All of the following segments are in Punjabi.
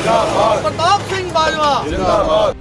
ਜਿੰਦਾਬਾਦ। ਪ੍ਰਤਾਪ ਸਿੰਘ ਬਾਜਵਾ।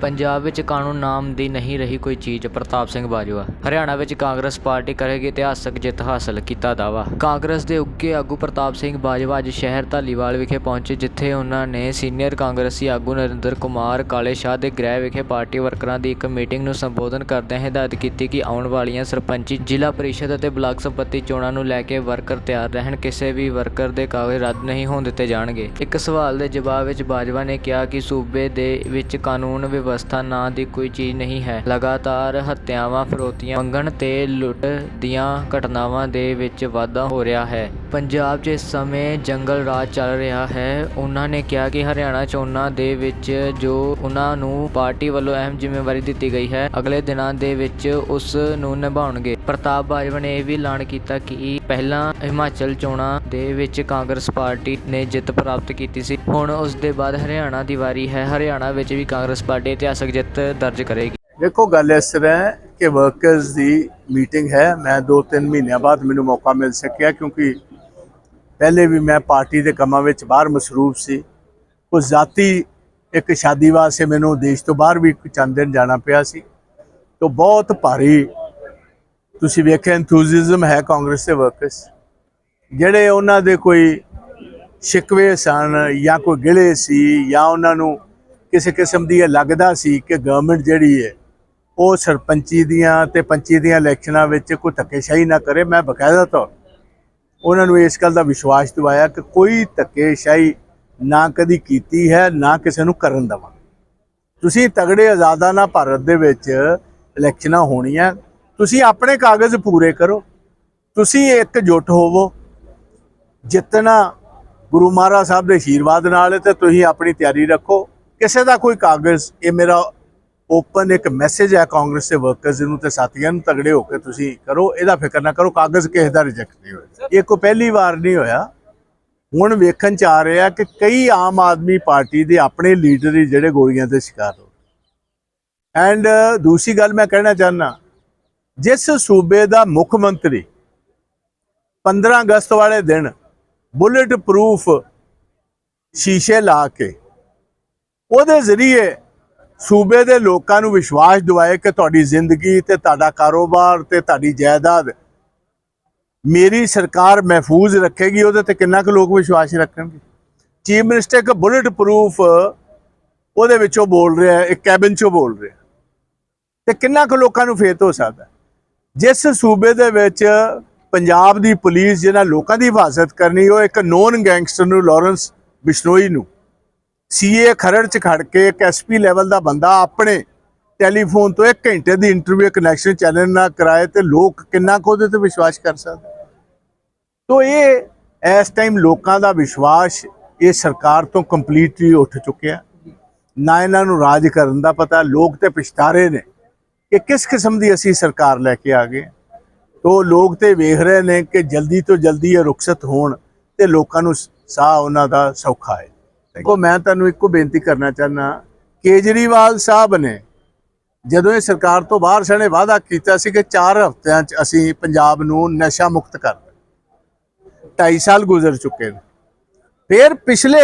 ਪੰਜਾਬ ਵਿੱਚ ਕਾਨੂੰਨ ਨਾਮ ਦੀ ਨਹੀਂ ਰਹੀ ਕੋਈ ਚੀਜ਼। ਪ੍ਰਤਾਪ ਸਿੰਘ ਬਾਜਵਾ, ਹਰਿਆਣਾ ਵਿੱਚ ਕਾਂਗਰਸ ਪਾਰਟੀ ਕਰੇਗੀ ਇਤਿਹਾਸਕ ਜਿੱਤ ਹਾਸਲ, ਕੀਤਾ ਦਾਵਾ ਕਾਂਗਰਸ ਦੇ ਉੱਗੇ ਆਗੂ ਪ੍ਰਤਾਪ ਸਿੰਘ ਬਾਜਵਾ ਅੱਜ ਸ਼ਹਿਰ ਧਾਲੀਵਾਲ ਵਿਖੇ ਪਹੁੰਚੇ, ਜਿੱਥੇ ਉਹਨਾਂ ਨੇ ਸੀਨੀਅਰ ਕਾਂਗਰਸੀ ਆਗੂ ਨਰਿੰਦਰ ਕੁਮਾਰ ਕਾਲੇ ਸ਼ਾਹ ਦੇ ਗ੍ਰਹਿ ਵਿਖੇ ਪਾਰਟੀ ਵਰਕਰਾਂ ਦੀ ਇੱਕ ਮੀਟਿੰਗ ਨੂੰ ਸੰਬੋਧਨ ਕਰਦਿਆਂ ਹਦਾਇਤ ਕੀਤੀ ਕਿ ਆਉਣ ਵਾਲੀਆਂ ਸਰਪੰਚੀ ਜ਼ਿਲ੍ਹਾ ਪਰਿਸ਼ਦ ਅਤੇ ਬਲਾਕ ਸੰਪਤੀ ਚੋਣਾਂ ਨੂੰ ਲੈ ਕੇ ਵਰਕਰ ਤਿਆਰ ਰਹਿਣ, ਕਿਸੇ ਵੀ ਵਰਕਰ ਦੇ ਕਾਗਜ਼ ਰੱਦ ਨਹੀਂ ਹੋਣ ਦਿੱਤੇ ਜਾਣਗੇ। ਇੱਕ ਸਵਾਲ ਦੇ ਜਵਾਬ ਵਿੱਚ ਬਾਜਵਾ ਨੇ ਕਿਹਾ ਕਿ ਸੂਬੇ ਦੇ ਵਿੱਚ ਕਾਨੂੰਨ ਵਿਵਸਥਾ ਨਾਂ ਦੀ ਕੋਈ ਚੀਜ਼ ਨਹੀਂ ਹੈ। ਲਗਾਤਾਰ ਹੱਤਿਆਵਾਂ, ਫਰੋਤੀਆਂ, ਮੰਗਣ ਤੇ ਲੁੱਟ ਦੀਆਂ ਘਟਨਾਵਾਂ ਦੇ ਵਿੱਚ ਵਾਧਾ ਹੋ ਰਿਹਾ ਹੈ। ਪੰਜਾਬ 'ਚ ਇਸ ਸਮੇਂ ਜੰਗਲ ਰਾਜ ਚੱਲ ਰਿਹਾ ਹੈ। ਉਹਨਾਂ ਨੇ ਕਿਹਾ ਕਿ ਹਰਿਆਣਾ ਚੋਣਾਂ ਦੇ ਵਿੱਚ ਜੋ ਉਹਨਾਂ ਨੂੰ ਪਾਰਟੀ ਵੱਲੋਂ ਅਹਿਮ ਜ਼ਿੰਮੇਵਾਰੀ ਦਿੱਤੀ ਗਈ ਹੈ, ਅਗਲੇ ਦਿਨਾਂ ਦੇ ਵਿੱਚ ਉਸ ਨੂੰ ਨਿਭਾਉਣਗੇ। ਪ੍ਰਤਾਪ ਬਾਜਵਾ ਨੇ ਇਹ ਵੀ ਐਲਾਨ ਕੀਤਾ ਕਿ ਪਹਿਲਾਂ ਹਿਮਾਚਲ ਚੋਣਾਂ ਦੇ ਵਿੱਚ ਕਾਂਗਰਸ ਪਾਰਟੀ ਨੇ ਜਿੱਤ ਪ੍ਰਾਪਤ ਕੀਤੀ ਸੀ। ਹੁਣ ਉਸ ਦੇ ਬਾਅਦ ਹਰਿਆਣਾ ਦੀ ਵਾਰੀ ਹੈ। ਹਰਿਆਣਾ ਵਿੱਚ ਵੀ ਕਾਂਗਰਸ ਪਾਰਟੀ ਇਤਿਹਾਸਕ ਜਿੱਤ ਦਰਜ ਕਰੇਗੀ। ਦੇਖੋ, ਗੱਲ ਇਸ ਤਰ੍ਹਾਂ ਕਿ ਵਰਕਰਸ ਦੀ ਮੀਟਿੰਗ ਹੈ। ਮੈਂ 2-3 ਮਹੀਨਿਆਂ ਬਾਅਦ ਮੈਨੂੰ ਮੌਕਾ ਮਿਲ ਸਕਿਆ ਕਿਉਂਕਿ ਪਹਿਲੇ ਵੀ ਮੈਂ ਪਾਰਟੀ ਦੇ ਕੰਮਾਂ ਵਿੱਚ ਬਾਹਰ ਮਸਰੂਫ ਸੀ। ਕੁਝ ਜ਼ਾਤੀ ਇੱਕ ਸ਼ਾਦੀ ਵਾਸਤੇ ਮੈਨੂੰ ਦੇਸ਼ ਤੋਂ ਬਾਹਰ ਵੀ ਚੰਦ ਦਿਨ ਜਾਣਾ ਪਿਆ ਸੀ। ਤੋਂ ਬਹੁਤ ਭਾਰੀ ਤੁਸੀਂ ਵੇਖਿਆ ਐਂਥੂਸੀਜ਼ਮ ਹੈ ਕਾਂਗਰਸ ਦੇ ਵਰਕਰਸ ਜਿਹੜੇ ਉਹਨਾਂ ਦੇ ਕੋਈ ਸ਼ਿਕਵੇ ਸਨ ਜਾਂ ਕੋਈ ਗਿਲੇ ਸੀ ਜਾਂ ਉਹਨਾਂ ਨੂੰ ਕਿਸੇ ਕਿਸਮ ਦੀ ਇਹ ਲੱਗਦਾ ਸੀ ਕਿ ਗਵਰਨਮੈਂਟ ਜਿਹੜੀ ਹੈ, ਉਹ ਸਰਪੰਚੀ ਦੀਆਂ ਤੇ ਪੰਚੀ ਦੀਆਂ ਇਲੈਕਸ਼ਨਾਂ ਵਿੱਚ ਕੋਈ ਧੱਕੇਸ਼ਾਹੀ ਨਾ ਕਰੇ, ਮੈਂ ਬਕਾਇਦਾ ਤੌਰ ਉਹਨਾਂ ਨੂੰ ਇਸ ਗੱਲ ਦਾ ਵਿਸ਼ਵਾਸ ਦਿਵਾਇਆ ਕਿ ਕੋਈ ਧੱਕੇਸ਼ਾਹੀ ਨਾ ਕਦੀ ਕੀਤੀ ਹੈ, ਨਾ ਕਿਸੇ ਨੂੰ ਕਰਨ ਦੇਵਾਂ ਤੁਸੀਂ ਤਗੜੇ ਆਜ਼ਾਦਾਨਾ ਭਾਰਤ ਦੇ ਵਿੱਚ ਇਲੈਕਸ਼ਨਾਂ ਹੋਣੀਆਂ ਤੁਸੀਂ ਆਪਣੇ ਕਾਗਜ਼ ਪੂਰੇ ਕਰੋ। ਤੁਸੀਂ ਇਕਜੁੱਟ ਹੋਵੋ। ਜਿੱਤਣਾ ਗੁਰੂ ਮਹਾਰਾਜ ਸਾਹਿਬ ਦੇ ਆਸ਼ੀਰਵਾਦ ਨਾਲ ਤੇ ਤੁਸੀਂ ਆਪਣੀ ਤਿਆਰੀ ਰੱਖੋ। ਕਿਸੇ ਦਾ ਕੋਈ ਕਾਗਜ਼ ਇਹ ਮੇਰਾ ਓਪਨ ਇੱਕ ਮੈਸੇਜ ਹੈ ਕਾਂਗਰਸ ਦੇ ਵਰਕਰਸ ਨੂੰ ਤੇ ਸਾਥੀਆਂ ਨੂੰ ਤਗੜੇ ਹੋ ਕੇ ਤੁਸੀਂ ਕਰੋ। ਇਹਦਾ ਫਿਕਰ ਨਾ ਕਰੋ ਕਾਗਜ਼ ਕਿਸੇ ਦਾ ਰਿਜੈਕਟ ਨਹੀਂ ਹੋਇਆ ਇਹ ਕੋਈ ਪਹਿਲੀ ਵਾਰ ਨਹੀਂ ਹੋਇਆ। ਹੁਣ ਵੇਖਣ ਚ ਆ ਰਿਹਾ ਕਿ ਕਈ ਆਮ ਆਦਮੀ ਪਾਰਟੀ ਦੇ ਆਪਣੇ ਲੀਡਰ ਜਿਹੜੇ ਗੋਲੀਆਂ ਦੇ ਸ਼ਿਕਾਰ ਹੋ ਐਂਡ ਦੂਸਰੀ ਗੱਲ ਮੈਂ ਕਹਿਣਾ ਚਾਹਨਾ ਜਿਸ ਸੂਬੇ ਦਾ ਮੁੱਖ ਮੰਤਰੀ 15 ਅਗਸਤ ਵਾਲੇ ਦਿਨ ਬੁਲੇਟ ਪ੍ਰੂਫ ਸ਼ੀਸ਼ੇ ਲਾ ਕੇ ਉਹਦੇ ਜ਼ਰੀਏ ਸੂਬੇ ਦੇ ਲੋਕਾਂ ਨੂੰ ਵਿਸ਼ਵਾਸ ਦਿਵਾਏ ਕਿ ਤੁਹਾਡੀ ਜ਼ਿੰਦਗੀ ਤੇ ਤੁਹਾਡਾ ਕਾਰੋਬਾਰ ਤੇ ਤੁਹਾਡੀ ਜਾਇਦਾਦ ਮੇਰੀ ਸਰਕਾਰ ਮਹਿਫੂਜ਼ ਰੱਖੇਗੀ, ਉਹਦੇ ਤੇ ਕਿੰਨਾ ਕੁ ਲੋਕ ਵਿਸ਼ਵਾਸ ਰੱਖਣਗੇ? ਚੀਫ ਮਿਨਿਸਟਰ ਇੱਕ ਬੁਲੇਟ ਪ੍ਰੂਫ ਉਹਦੇ ਵਿੱਚੋਂ ਬੋਲ ਰਿਹਾ ਇੱਕ ਕੈਬਿਨ ਚੋਂ ਬੋਲ ਰਿਹਾ ਤੇ ਕਿੰਨਾ ਕੁ ਲੋਕਾਂ ਨੂੰ ਫੇਤ ਹੋ? ਸਕਦਾ ਜਿਸ ਸੂਬੇ ਦੇ ਵਿੱਚ ਪੰਜਾਬ ਦੀ ਪੁਲਿਸ ਜਿਹਨਾਂ ਲੋਕਾਂ ਦੀ ਹਿਫਾਜ਼ਤ ਕਰਨੀ, ਉਹ ਇੱਕ ਨੋਨ ਗੈਂਗਸਟਰ ਨੂੰ ਲਾਰੈਂਸ ਬਿਸ਼ਨੋਈ ਨੂੰ। ਸੀਏ ਖਰੜ ਚ ਖੜ ਕੇ ਇੱਕ ਐਸਪੀ ਲੈਵਲ ਦਾ ਬੰਦਾ ਆਪਣੇ ਟੈਲੀਫੋਨ ਤੋਂ 1 ਘੰਟੇ ਦੀ ਇੰਟਰਵਿਊ ਕਨੈਕਸ਼ਨ ਚੈਨਲ ਨਾਲ ਕਰਾਏ ਤੇ ਲੋਕ ਕਿੰਨਾ ਕੁ ਉਹਦੇ ਤੇ ਵਿਸ਼ਵਾਸ ਕਰ ਸਕਦੇ? ਤੋ ਇਹ, ਇਸ ਟਾਈਮ ਲੋਕਾਂ ਦਾ ਵਿਸ਼ਵਾਸ ਇਹ ਸਰਕਾਰ ਤੋਂ ਕੰਪਲੀਟਲੀ ਉੱਠ ਚੁੱਕਿਆ। ਨਾ ਇਹਨਾਂ ਨੂੰ ਰਾਜ ਕਰਨ ਦਾ ਪਤਾ, ਲੋਕ ਤੇ ਪਛਤਾ ਨੇ। ਕਿ ਕਿਸ ਕਿਸਮ ਦੀ ਅਸੀਂ ਸਰਕਾਰ ਲੈ ਕੇ ਆ ਗਏ ਤੋ ਲੋਕ ਤੇ ਵੇਖ ਰਹੇ ਨੇ ਕਿ ਜਲਦੀ ਤੋਂ ਜਲਦੀ ਇਹ ਰੁਖਸਤ ਹੋਣ ਤੇ ਲੋਕਾਂ ਨੂੰ ਸਾਹ ਉਹਨਾਂ ਦਾ ਸੌਖਾ ਹੈ। ਦੇਖੋ ਮੈਂ ਤੁਹਾਨੂੰ ਇੱਕੋ ਬੇਨਤੀ ਕਰਨਾ ਚਾਹਨਾ ਕੇਜਰੀਵਾਲ ਸਾਹਿਬ ਨੇ ਜਦੋਂ ਇਹ ਸਰਕਾਰ ਤੋਂ ਬਾਹਰ ਸਣੇ ਵਾਅਦਾ ਕੀਤਾ ਸੀ ਕਿ 4 ਹਫ਼ਤਿਆਂ 'ਚ ਅਸੀਂ ਪੰਜਾਬ ਨੂੰ ਨਸ਼ਾ ਮੁਕਤ ਕਰ ਢਾਈ ਸਾਲ ਗੁਜ਼ਰ ਚੁੱਕੇ ਨੇ। ਫਿਰ ਪਿਛਲੇ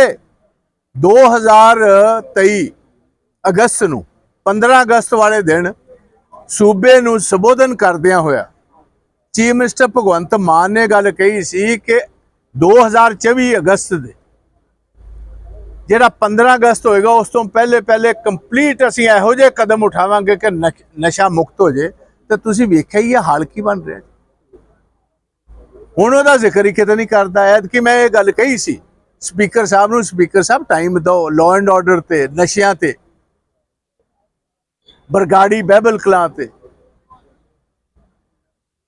2023 ਅਗਸਤ ਨੂੰ 15 ਅਗਸਤ ਵਾਲੇ ਦਿਨ ਸੂਬੇ ਨੂੰ ਸੰਬੋਧਨ ਕਰਦਿਆਂ ਹੋਇਆ ਚੀਫ ਮਿਨਿਸਟਰ ਭਗਵੰਤ ਮਾਨ ਨੇ ਗੱਲ ਕਹੀ ਸੀ ਕਿ 2024 ਅਗਸਤ ਦੇ ਜਿਹੜਾ 15 ਅਗਸਤ ਹੋਏਗਾ, ਉਸ ਤੋਂ ਪਹਿਲੇ ਪਹਿਲੇ ਕੰਪਲੀਟ ਅਸੀਂ ਇਹੋ ਜਿਹੇ ਕਦਮ ਉਠਾਵਾਂਗੇ ਕਿ ਨਸ਼ਾ ਮੁਕਤ ਹੋ ਜੇ। ਤੇ ਤੁਸੀਂ ਵੇਖਿਆ ਹੀ ਇਹ ਹਾਲ ਕੀ ਬਣ ਰਿਹਾ ਹੁਣ ਉਹਦਾ ਜ਼ਿਕਰ ਹੀ ਕਿਤੇ ਨਹੀਂ ਕਰਦਾ। ਐਦ ਕਿ ਮੈਂ ਇਹ ਗੱਲ ਕਹੀ ਸੀ, ਸਪੀਕਰ ਸਾਹਿਬ ਨੂੰ, ਸਪੀਕਰ ਸਾਹਿਬ ਟਾਈਮ ਦਿਓ ਲਾਅ ਐਂਡ ਆਰਡਰ ਤੇ, ਨਸ਼ਿਆਂ ਤੇ। ਬਰਗਾੜੀ ਬਹਿਬਲ ਕਲਾਂ ਤੇ।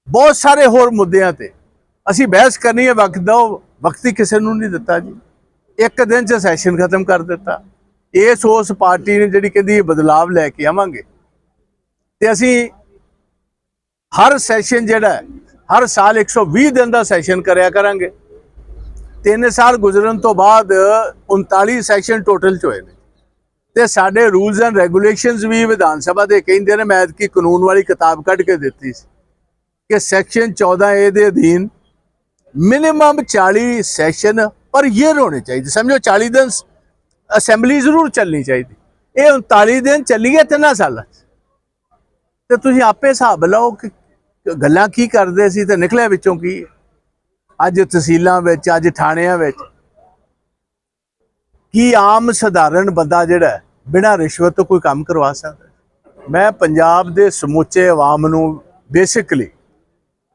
ਬਹੁਤ ਸਾਰੇ ਹੋਰ ਮੁੱਦਿਆਂ ਤੇ। ਅਸੀਂ ਬਹਿਸ ਕਰਨੀ ਹੈ, ਵਕਤ ਦਿਓ। ਵਕਤ ਹੀ ਕਿਸੇ ਨੂੰ ਨਹੀਂ ਦਿੱਤਾ ਜੀ। ਇੱਕ ਦਿਨ ਚ ਸੈਸ਼ਨ ਖਤਮ ਕਰ ਦਿੱਤਾ। ਇਸ ਉਸ ਪਾਰਟੀ ਨੇ ਜਿਹੜੀ ਕਹਿੰਦੀ ਬਦਲਾਵ ਲੈ ਕੇ ਆਵਾਂਗੇ। ਤੇ ਅਸੀਂ ਹਰ ਸੈਸ਼ਨ ਜਿਹੜਾ ਹਰ ਸਾਲ 120 ਦਿਨ ਦਾ ਸੈਸ਼ਨ ਕਰਿਆ ਕਰਾਂਗੇ। ਤਿੰਨ ਸਾਲ ਗੁਜ਼ਰਨ ਤੋਂ ਬਾਅਦ 39 ਸੈਸ਼ਨ ਟੋਟਲ ਚ ਹੋਏ ਨੇ। ਤੇ ਸਾਡੇ ਰੂਲਸ ਐਂਡ ਰੈਗੂਲੇਸ਼ਨਸ ਵੀ ਵਿਧਾਨ ਸਭਾ ਦੇ ਕਹਿੰਦੇ ਨੇ, ਮੈਂ ਕਿ ਕਾਨੂੰਨ ਵਾਲੀ ਕਿਤਾਬ ਕੱਢ ਕੇ ਦਿੱਤੀ ਸੀ ਕਿ ਸੈਕਸ਼ਨ 14 ਏ ਦੇ ਅਧੀਨ ਮਿਨੀਮਮ 40 ਸੈਸ਼ਨ ਪਰ ਈਅਰ ਹੋਣੇ ਚਾਹੀਦੇ। ਸਮਝੋ 40 ਦਿਨ ਅਸੈਂਬਲੀ ਜ਼ਰੂਰ ਚੱਲਣੀ ਚਾਹੀਦੀ। ਇਹ 39 ਦਿਨ ਚੱਲੀ ਹੈ ਤਿੰਨਾਂ ਸਾਲਾਂ 'ਚ। ਤੇ ਤੁਸੀਂ ਆਪੇ ਹਿਸਾਬ ਲਾਓ ਕਿ ਗੱਲਾਂ ਕੀ ਕਰਦੇ ਸੀ ਤੇ ਨਿਕਲਿਆ ਵਿੱਚੋਂ ਕੀ ਅੱਜ ਤਹਿਸੀਲਾਂ ਵਿੱਚ, ਅੱਜ ਥਾਣਿਆਂ ਵਿੱਚ ਕੀ ਆਮ ਸਧਾਰਨ ਬੰਦਾ ਜਿਹੜਾ ਬਿਨਾਂ ਰਿਸ਼ਵਤ ਤੋਂ ਕੋਈ ਕੰਮ ਕਰਵਾ ਸਕਦਾ। ਮੈਂ ਪੰਜਾਬ ਦੇ ਸਮੁੱਚੇ ਆਵਾਮ ਨੂੰ ਬੇਸਿਕਲੀ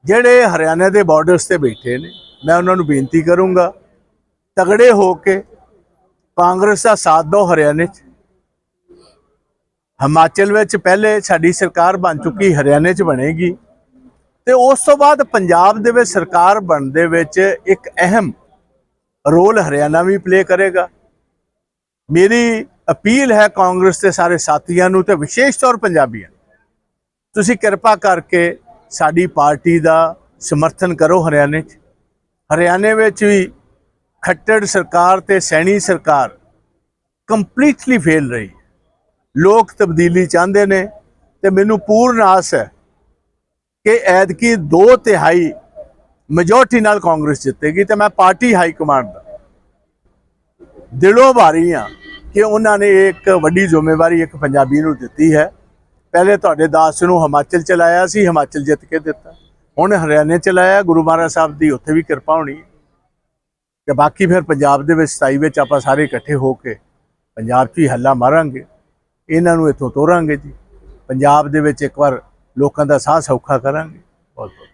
ਜਿਹੜੇ ਹਰਿਆਣਾ ਦੇ ਬਾਰਡਰਸ ਤੇ ਬੈਠੇ ਨੇ, ਮੈਂ ਉਹਨਾਂ ਨੂੰ ਬੇਨਤੀ ਕਰੂੰਗਾ, ਤਗੜੇ ਹੋ ਕੇ ਕਾਂਗਰਸ ਦਾ ਸਾਥ ਦਿਓ ਹਰਿਆਣੇ 'ਚ। ਹਿਮਾਚਲ ਵਿੱਚ ਪਹਿਲੇ ਸਾਡੀ ਸਰਕਾਰ ਬਣ ਚੁੱਕੀ ਹਰਿਆਣੇ 'ਚ ਬਣੇਗੀ ਤੇ ਉਸ ਤੋਂ ਬਾਅਦ ਪੰਜਾਬ ਦੇ ਵਿੱਚ ਸਰਕਾਰ ਬਣਨ ਦੇ ਵਿੱਚ ਇੱਕ ਅਹਿਮ ਰੋਲ ਹਰਿਆਣਾ ਵੀ ਪਲੇ ਕਰੇਗਾ। ਮੇਰੀ ਅਪੀਲ ਹੈ ਕਾਂਗਰਸ ਦੇ ਸਾਰੇ ਸਾਥੀਆਂ ਨੂੰ ਤੇ ਵਿਸ਼ੇਸ਼ ਤੌਰ ਪੰਜਾਬੀਆਂ ਨੂੰ। ਤੁਸੀਂ ਕਿਰਪਾ ਕਰਕੇ ਸਾਡੀ ਪਾਰਟੀ ਦਾ ਸਮਰਥਨ ਕਰੋ ਹਰਿਆਣੇ 'ਚ ਹਰਿਆਣੇ ਵਿੱਚ ਵੀ ਖੱਟੜ ਸਰਕਾਰ ਤੇ ਸੈਣੀ ਸਰਕਾਰ ਕੰਪਲੀਟਲੀ ਫੇਲ ਰਹੀ ਹੈ। ਲੋਕ ਤਬਦੀਲੀ ਚਾਹੁੰਦੇ ਨੇ ਤੇ ਮੈਨੂੰ ਪੂਰਨ ਆਸ ਹੈ ਕਿ ਐਤਕੀ ਦੋ ਤਿਹਾਈ ਮੈਜੋਰਟੀ ਨਾਲ ਕਾਂਗਰਸ ਜਿੱਤੇਗੀ ਤੇ ਮੈਂ ਪਾਰਟੀ ਹਾਈ ਕਮਾਂਡ ਦਾ ਦਿਲੋਂ ਭਾਰੀ ਹਾਂ ਕਿ ਉਹਨਾਂ ਨੇ ਇੱਕ ਵੱਡੀ ਜ਼ਿੰਮੇਵਾਰੀ ਇੱਕ ਪੰਜਾਬੀ ਨੂੰ ਦਿੱਤੀ ਹੈ। ਪਹਿਲੇ ਤੁਹਾਡੇ ਦਾਸ ਨੂੰ ਹਿਮਾਚਲ ਚਲਾਇਆ ਸੀ, ਹਿਮਾਚਲ ਜਿੱਤ ਕੇ ਦਿੱਤਾ। ਹੁਣ ਹਰਿਆਣੇ ਚਲਾਇਆ, ਗੁਰੂ ਮਹਾਰਾਜ ਸਾਹਿਬ ਦੀ ਉੱਥੇ ਵੀ ਕਿਰਪਾ ਹੋਣੀ ਹੈ। ਤੇ ਬਾਕੀ ਫਿਰ ਪੰਜਾਬ ਦੇ ਵਿੱਚ 27 ਵਿੱਚ ਆਪਾਂ ਸਾਰੇ ਇਕੱਠੇ ਹੋ ਕੇ ਪੰਜਾਬ 'ਚ ਹੀ ਹੱਲਾ ਮਾਰਾਂਗੇ। ਇਹਨਾਂ ਨੂੰ ਇੱਥੋਂ ਤੋਰਾਂਗੇ ਜੀ। ਪੰਜਾਬ ਦੇ ਵਿੱਚ ਇੱਕ ਵਾਰ ਲੋਕਾਂ ਦਾ ਸਾਹ ਸੌਖਾ ਕਰਾਂਗੇ। ਬਹੁਤ ਬਹੁਤ